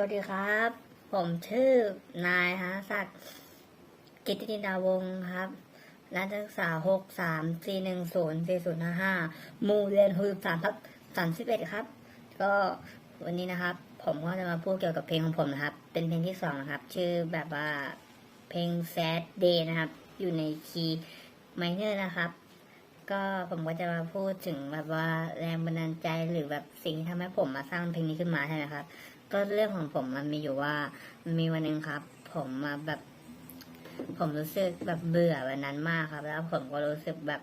วัสดีครับ ผมชื่อนายฮะศักกิตตินดาวงครับนักศึกษาหกสามสี่หนึ่งศูนย์สี่ศูนย์ห้ามูเรียนหกสามทับสามสิบเอ็ดครับ ก็วันนี้นะครับ ผมก็จะมาพูดเกี่ยวกับเพลงของผมนะครับ เป็นเพลงที่สองนะครับ ชื่อแบบว่าเพลง sad day นะครับ อยู่ในคีย์ไมเนอร์นะครับก็ผมก็จะมาพูดถึงแบบว่าแรงบันดาลใจหรือแบบสิ่งที่ทำให้ผมมาสร้างเพลงนี้ขึ้นมาใช่ไหมครับ ก็เรื่องของผมมันมีอยู่ว่ามีวันหนึ่งครับ ผมมาแบบ ผมรู้สึกแบบเบื่อวันนั้นมากครับ แล้วผมก็รู้สึกแบบ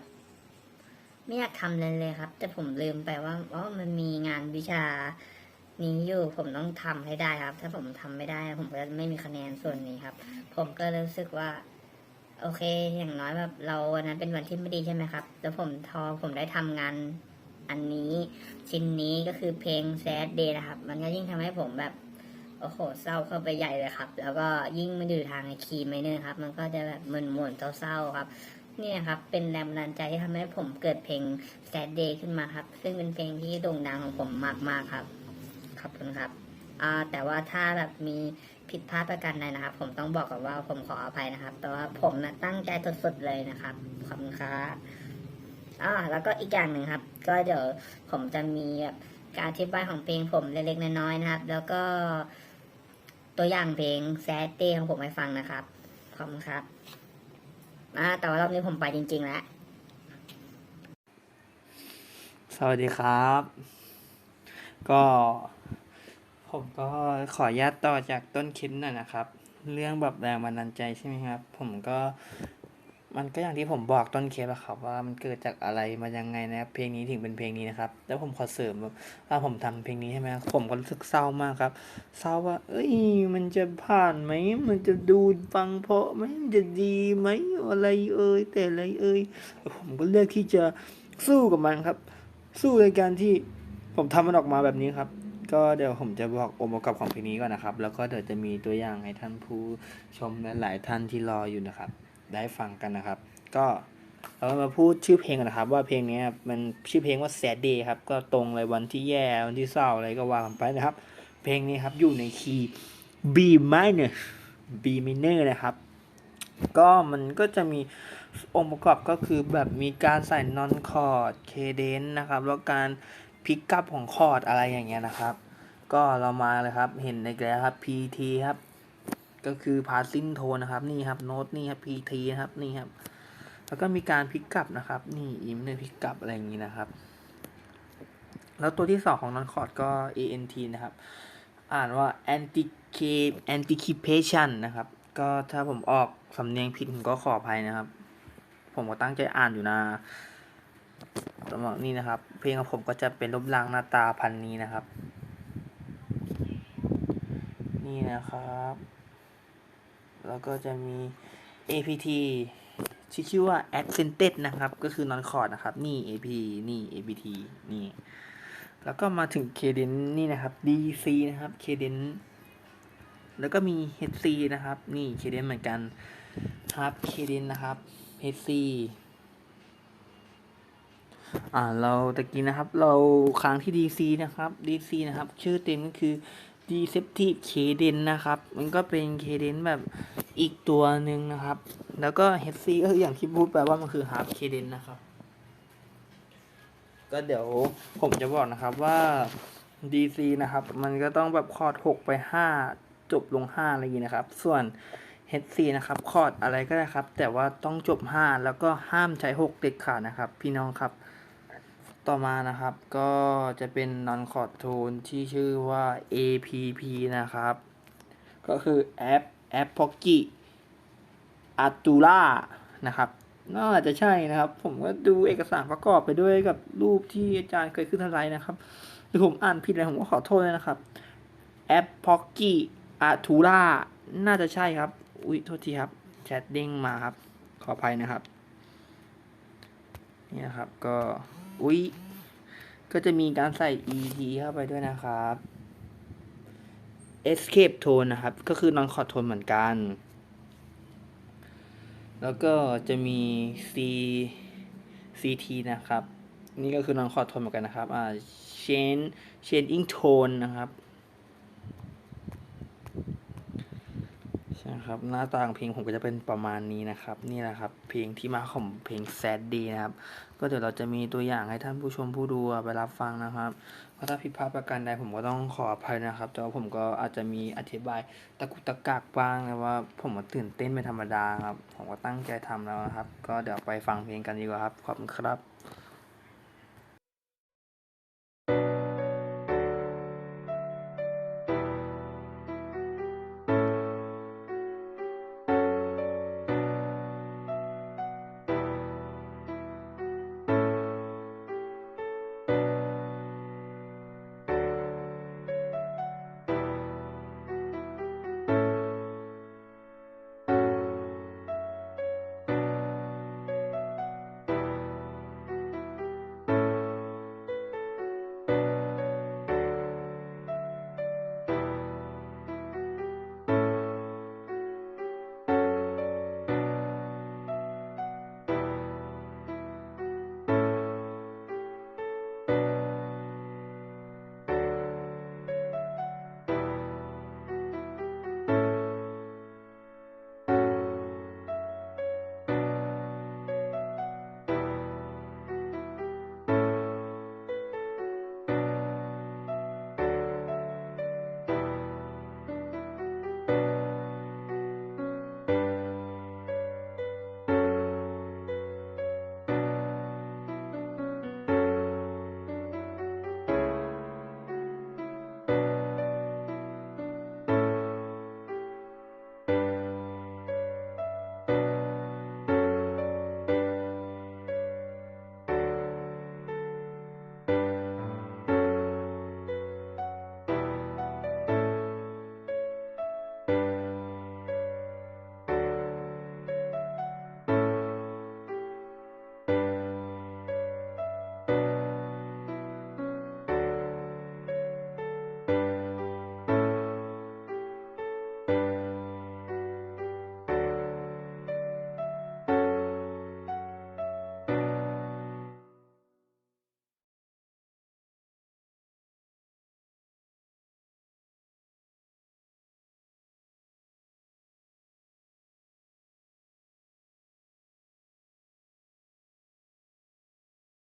ไม่อยากทำเลยเลยครับ แต่ผมลืมไปว่าอ๋อมันมีงานวิชา นี้อยู่ผมต้องทำให้ได้ครับ ถ้าผมทำไม่ได้ ผมก็จะไม่มีคะแนนส่วนนี้ครับ ผมก็รู้สึกว่า โอเค อย่างน้อยแบบเราวันนั้นเป็นวันที่ไม่ดีใช่ไหมครับ แล้วผมทอผมได้ทำงาน อันนี้ชิ้นนี้ก็คือเพลง sad day นะครับ มันก็ยิ่งทำให้ผมแบบโอ้โหเศร้าเข้าไปใหญ่เลยครับ แล้วก็ยิ่งมันอยู่ทางคีย์ไมเนอร์ครับ มันก็จะแบบมึนๆเศร้าๆครับนี่ครับ เป็นแรงบันดาลใจที่ทำให้ผมเกิดเพลง sad day ขึ้นมาครับ ซึ่งเป็นเพลงที่โด่งดังของผมมากๆครับ ขอบคุณครับแต่ว่าถ้าแบบมีผิดพลาดประการใดนะครับ ผมต้องบอกกับว่าผมขออภัยนะครับ แต่ว่าผมนะตั้งใจสุดๆเลยนะครับ ขอบคุณครับ อ่าแล้วก็อีกอย่างหนึ่งครับ ก็เดี๋ยวผมจะมีแบบการอธิบายของเพลงผมเล็กๆน้อยๆนะครับ แล้วก็ตัวอย่างเพลง sad day ของผมให้ฟังนะครับขอบคุณครับอ่าแต่ว่ารอบนี้ผมไปจริง ๆ แล้ว สวัสดีครับ ก็ ผมก็ขออนุญาตต่อจากต้นคลิปหน่อยนะครับ เรื่องแบบแรงบันดาลใจใช่ไหมครับ ผมก็ มันก็อย่างที่ผมบอกต้นเคปอะครับว่ามันเกิดจากอะไรมายังไงนะครับเพลงนี้ถึงเป็นเพลงนี้นะครับ แล้วผมขอเสริมว่าผมทำเพลงนี้ใช่ไหมครับผมก็รู้สึกเศร้ามากครับเศร้าว่า เอ้ยมันจะผ่านไหมมันจะดูฟังเพราะไหมมันจะดีไหมอะไรเอ่ยแต่อะไรเอ่ยผมก็เลือกที่จะสู้กับมันครับ สู้ในการที่ผมทำมันออกมาแบบนี้ครับก็เดี๋ยวผมจะบอกองค์ประกอบของเพลงนี้ก่อนนะครับ แล้วก็เดี๋ยวจะมีตัวอย่างให้ท่านผู้ชมและหลายท่านที่รออยู่นะครับ ได้ฟังกันนะครับ ก็เรามาพูดชื่อเพลงกันนะครับ ว่าเพลงนี้มันชื่อเพลงว่า sad day ครับก็ตรงเลยวันที่แย่วันที่เศร้าอะไรก็ว่ากันไปนะครับ เพลงนี้ครับอยู่ในคีย์ B minor B minor นะครับ ก็มันก็จะมีองค์ประกอบก็คือแบบมีการใส่นอนคอร์ดเคเดนนะครับ แล้วการพิกอัพของคอร์ดอะไรอย่างเงี้ยนะครับ ก็เรามาเลยครับเห็นในแกรครับ PT ครับ ก็คือ passing tone นะครับ นี่ครับโน้ตนี่ครับ PT นะครับนี่ครับ แล้วก็มีการพิกอัพนะครับ นี่อิมเนอร์พิกอัพอะไรอย่างงี้นะครับ แล้วตัวที่สองของนอนคอร์ดก็ ANT นะครับ อ่านว่า anti anticipation นะครับ ก็ถ้าผมออกสำเนียงผิดผมก็ขออภัยนะครับ ผมก็ตั้งใจอ่านอยู่นะสำหรับนี่นะครับ เพลงของผมก็จะเป็นรูปร่างหน้าตาพันนี้นะครับ นี่นะครับ แล้วก็จะมี APT ที่ชื่อว่า accented นะครับ ก็คือ non chord นะครับ นี่ AP นี่ APT นี่ แล้วก็มาถึง cadence นี่นะครับ DC นะครับ cadence แล้วก็มี HC นะครับ นี่ cadence เหมือนกันครับ cadence นะครับ HC อ่าเราตะกี้นะครับ เราค้างที่ DC นะครับ DC นะครับ ชื่อเต็มก็คือ Deceptive Cadence นะครับ มันก็เป็น Cadence แบบอีกตัวหนึ่งนะครับ แล้วก็ HC ก็อย่างที่พูดไปว่ามันคือ Half Cadence นะครับ ก็เดี๋ยวผมจะบอกนะครับว่า DC นะครับ มันก็ต้องแบบคอร์ด6 ไป 5 จบลง 5 อะไรอย่างนี้นะครับ ส่วน HC นะครับคอร์ดอะไรก็ได้ครับ แต่ว่าต้องจบ 5 แล้วก็ห้ามใช้ 6 เด็ดขาดนะครับ พี่น้องครับ ต่อมานะครับ ก็จะเป็น non chord tone ที่ชื่อว่า APP นะครับ ก็คือแอปแอปพ็อกกี้อัตูล่านะครับน่าจะใช่นะครับ ผมก็ดูเอกสารประกอบไปด้วยกับรูปที่อาจารย์เคยขึ้นทลายนะครับหรือผมอ่านผิดอะไรผมก็ขอโทษเลยนะครับแอปพ็อกกี้อัตูล่าน่าจะใช่ครับ อุ๊ยโทษทีครับ แชทเด้งมาครับ ขออภัยนะครับ นี่นะครับก็ อุ๊ย ก็จะมีการใส่ et เข้าไปด้วยนะครับ escape tone นะครับ ก็คือ non chord tone เหมือนกัน แล้วก็จะมี c ct นะครับ นี่ก็คือ non chord tone เหมือนกันนะครับ อ่า change changing tone นะครับ นะครับหน้าตาของเพลงผมก็จะเป็นประมาณนี้นะครับ นี่แหละครับ เพลงที่มาของเพลงแซดดีนะครับ ก็เดี๋ยวเราจะมีตัวอย่างให้ท่านผู้ชมผู้ดูไปรับฟังนะครับเพราะถ้าผิดพลาดประการใดผมก็ต้องขออภัยนะครับ แต่ว่าผมก็อาจจะมีอธิบายตะกุตะกักบ้างนะว่า ผมก็ตื่นเต้นเป็นธรรมดาครับ ผมก็ตั้งใจทำแล้วนะครับ ก็เดี๋ยวไปฟังเพลงกันดีกว่าครับขอบคุณครับ